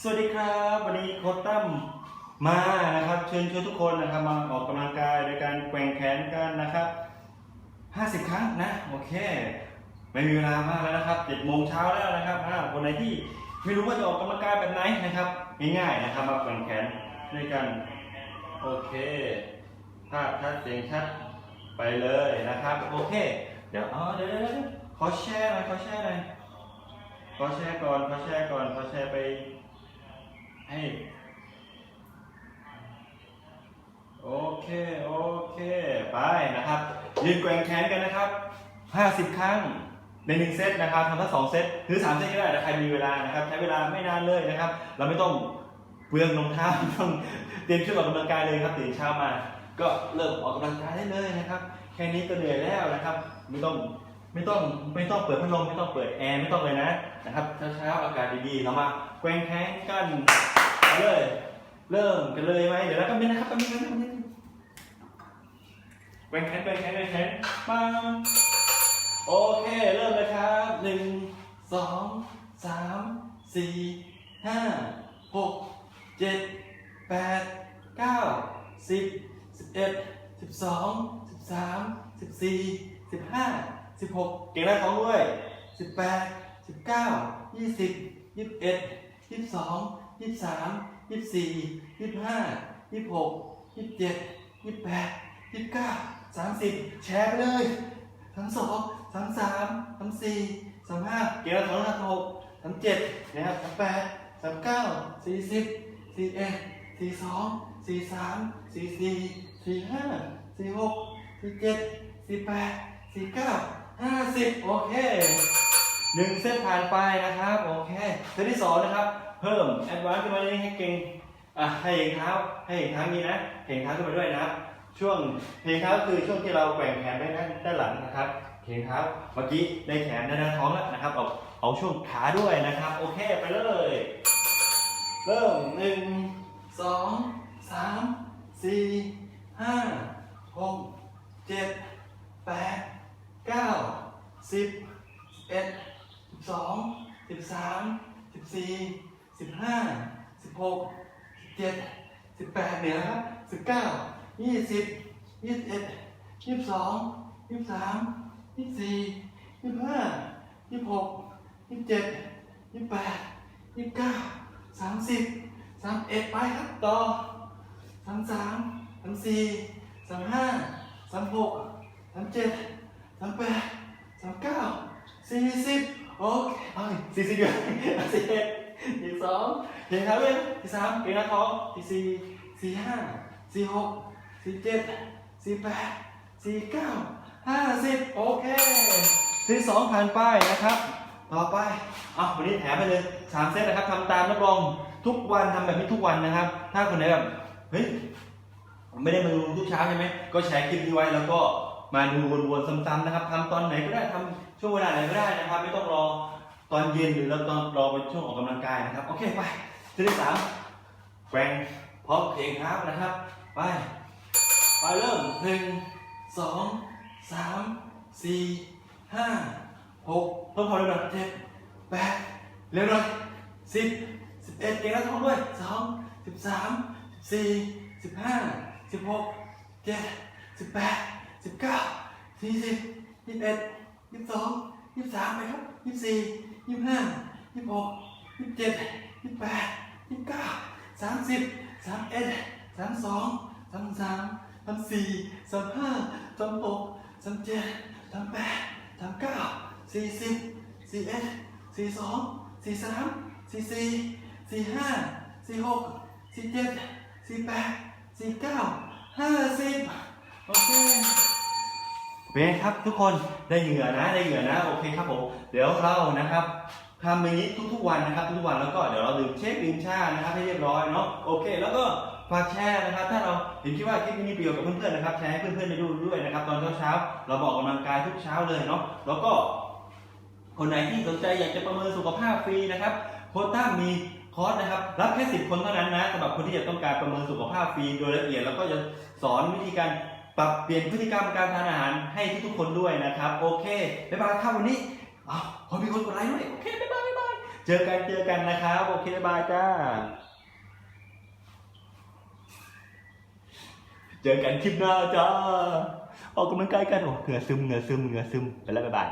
สวัสดีครับ วันนี้โค้ชตั้มมานะครับ เชิญชวนทุกคนนะครับมาออกกำลังกายโดยการแกว่งแขนกันนะครับ50 ครั้งนะโอเค ไม่มีเวลามากแล้วนะครับ7โมงเช้าแล้วนะครับอ่าคนไหนที่ไม่รู้ว่าจะออกกำลังกายแบบไหนนะครับง่ายๆนะครับมาแกว่งแขนด้วยกันโอเคภาพชัดเสียงชัดไปเลยนะครับโอเค เดี๋ยวอ๋อเดี๋ยวเดี๋ยวเดี๋ยวขอแชร์หน่อยขอแชร์หน่อยขอแชร์ก่อนขอแชร์ก่อนขอแชร์ไป ให้โอเค โอเค ไปนะครับ ยืนแกว่งแขนกันนะครับ 50 ครั้งในหนึ่งเซตนะครับทำทั้งสองเซตหรือสามเซตก็ได้แต่ใครมีเวลานะครับ ใช้เวลาไม่นานเลยนะครับ เราไม่ต้องเปลืองรองเท้าไม่ต้องเตรียมชุดออกกำลังกายเลยครับตื่นเช้ามา ก็เริ่มออกกำลังกายได้เลยนะครับ แค่นี้ก็เหนื่อยแล้วนะครับ ไม่ต้อง ไม่ต้องไม่ต้องเปิดพัดลมไม่ต้องเปิดแอร์ไม่ต้องเลยนะนะครับเช้าๆอากาศดีๆเรามาแกว่งแขนกันเลย เริ่มกันเลยไหมเดี๋ยวแล้วก็มีนนะครับก็มีกันงแกว่งแขนแกว่งแขนแกว่งแขนมาโอเคเริ่มเลยครับหนึ่งสองสามสี่ห้าหกเจ็ดแปดเก้าสิบสิบเอ็ดสิบสองสิบสามสิบสี่สิบห้า สิบหกเก่งแรกท้องด้วยสิบแปดสิบเก้ายี่สิบยี่สิบเอ็ดยี่สิบสองยี่สิบสามยี่สิบสี่ยี่สิบห้ายี่สิบหกยี่สิบเจ็ดยี่สิบแปดยี่สิบเก้าสามสิบแชร์ไปเลยทั้งสองทั้งสามทั้งสี่สามห้าเก่งแรกท้องทั้งหกทั้งเจ็ดนะครับทั้งแปดสามเก้าสี่สิบสี่เอ็ดสี่สองสี่สามสี่สี่สี่ห้าสี่หกสี่เจ็ดสี่แปดสี่เก้า ห้าสิบโอเคหนึ่งเส้นผ่านไปนะครับโอเคเส้นที่สองนะครับ เพิ่มแอดวานซ์ขึ้นมาเลยให้เก่งอะให้เห็นเท้าให้เห็นเท้ามีนะเห็นเท้าขึ้นมาด้วยนะครับช่วงเห็นเท้าคือช่วงที่เราแกว่งแขนได้านด้านหลังนะครับเห็นเท้าเมื่อกี้ได้แขนด้านหน้าท้องแล้วนะครับเอาเอาช่วงขาด้วยนะครับ โอเคไปเลย เริ่มหนึ่งสองสามสี่ห้าหกเจ็ดแปดเก้า สิบเอ็ดสิบสองสิบสามสิบสี่สิบห้าสิบหกสิบเจ็ดสิบแปดเนี่ยนะครับสิบเก้ายี่สิบยี่สิบเอ็ดยี่สิบสองยี่สิบสามยี่สิบสี่ยี่สิบห้ายี่สิบหกยี่สิบเจ็ดยี่สิบแปดยี่สิบเก้าสามสิบสามเอ็ดไปครับต่อสามสามสามสี่สามห้าสามหกสามเจ็ดสามแปด สี่สิบโอเคเอ้ยสี่สิบอยู่สี่เอ็ดสี่สองสี่สามสี่สามเก่งนะท้องสี่สี่สี่ห้าสี่หกสี่เจ็ดสี่แปดสี่เก้าห้าสิบโอเคที่สองผ่านไปนะครับ ต่อไปอะวันนี้แถมไปเลยสามเซตนะครับทำตามรับรองทุกวันทำแบบนี้ทุกวันนะครับ ถ้าคนไหนแบบเฮ้ยไม่ได้มาดูทุกเช้าใช่ไหมก็แชร์คลิปนี้ไว้แล้วก็ มาดูวนๆซ้ำๆนะครับทำตอนไหนก็ได้ทำช่วงเวลาไหนก็ได้นะครับ ไม่ต้องรอตอนเย็นหรือเราตอนรอเป็นช่วงออกกำลังกายนะครับ โอเคไปทีที่สามแกว่งพร้อมเพลงครับนะครับ ไป ไปเริ่มหนึ่งสองสามสี่ห้าหกเพิ่มความเร็วหน่อยเจ็ดแปดเร็วหน่อยสิบสิบเอ็ดเก่งแล้วท้องด้วยสองสิบสามสิบสี่สิบห้าสิบหกเจ็ดสิบแปด สิบเก้าสี่สิบยี่สิบเอ็ดยี่สิบสองยี่สิบสามไปครับยี่สิบสี่ยี่สิบห้ายี่สิบหกยี่สิบเจ็ดยี่สิบแปดยี่สิบเก้าสามสิบสามเอ็ดสามสองสามสามสามสี่สามห้าสามหกสามเจ็ดสามแปดสามเก้าสี่สิบสี่เอ็ดสี่สองสี่สามสี่สี่สี่ห้าสี่หกสี่เจ็ดสี่แปดสี่เก้าห้าสิบโอเค เป็นไงครับทุกคนได้เหงื่อนะได้เหงื่อนะโอเคครับผมเดี๋ยวเรานะครับทำอย่างนี้ทุกๆวันนะครับทุกๆวันแล้วก็เดี๋ยวเราดื่มเช็คดื่มชานะครับให้เรียบร้อยเนาะโอเค แล้วก็ฝากแชร์นะครับ ถ้าเราเห็นคิดว่าคลิปนี้มีประโยชน์กับเพื่อนๆนะครับแชร์ให้เพื่อนๆได้ดูด้วยนะครับ ตอนเช้าๆเราบอกกำลังกายทุกเช้าเลยเนาะแล้วก็ คนไหนที่สนใจอยากจะประเมินสุขภาพฟรีนะครับโค้ชตั้มมีคอร์สนะครับรับแค่สิบคนเท่านั้นนะสำหรับคนที่จะต้องการประเมินสุขภาพฟรีโดยละเอียดแล้วก็จะสอนวิธีการ ปรับเปลี่ยนพฤติกรรมการทานอาหารให้ทุกๆคนด้วยนะครับ โอเคบ๊ายบายครับวันนี้อ้าวพอมีคนกดไลค์ด้วย โอเคบ๊ายบายบ๊ายบายเจอกันเจอกันนะครับ โอเคบ๊ายบายจ้า เจอกันคลิปหน้าจ้า ออกกำลังกายกันโอ้เหงื่อซึมเหงื่อซึมเหงื่อซึมไปแล้วบ๊ายบาย